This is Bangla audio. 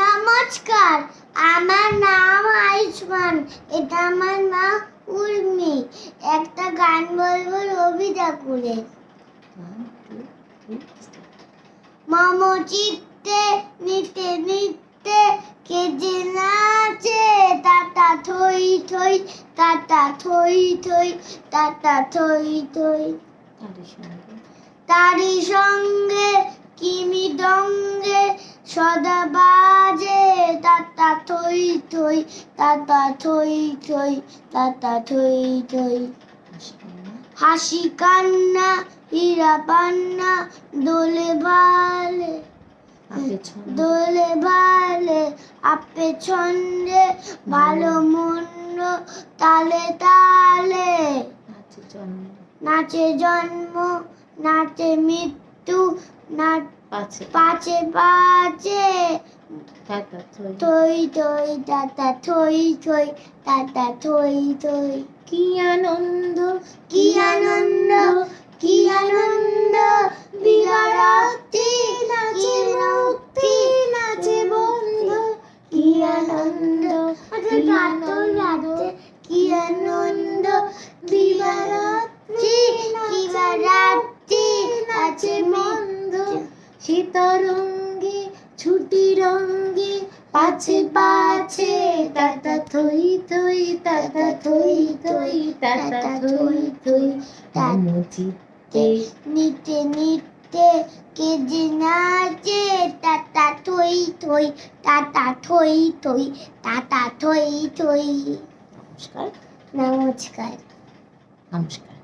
নমস্কার, আমার নাম আয়ুষ্মান, এটা আমার মা উর্মি। একটা গান বলব রবি ঠাকুরের। মম চিত্তে নিতে নিতে কে যে নাচে টাটা, থই থই, টাটা, থই থই, টাটা, থই থই। তারি সঙ্গে, কিমি ডঙ্গে, সদা বাজে টাটা থই থই টাটা থই থই টাটা থই থই হাসি কান্না হীরা পান্না দোলে বালে দোলে বালে আপে ছন্দে ভালো মন্দ। তালে তালে। নাচে জন্ম। নাচে মৃত্যু নাচ পাচে পাচে থই থই টাটা থই থই টাটা থই থই কি আনন্দ কি আনন্দ কি আনন্দ বিহারাত্রি নাচে মুক্তি নাচে বন্ধ কি আনন্দ কি আনন্দ, কি আনন্দ বিহারাত্রি বিহারাত্রি নাচে বন্ধ শীতরঙ্গে ছুটি রঙ্গে পাছে পাছে টাটা থই থই টাটা থই থই টাটা থই থই। চিত্তে নিতে নিতে কে যে নাচে টাটা থই থই টাটা থই থই টাটা থই থই। নমস্কার। নমস্কার। নমস্কার।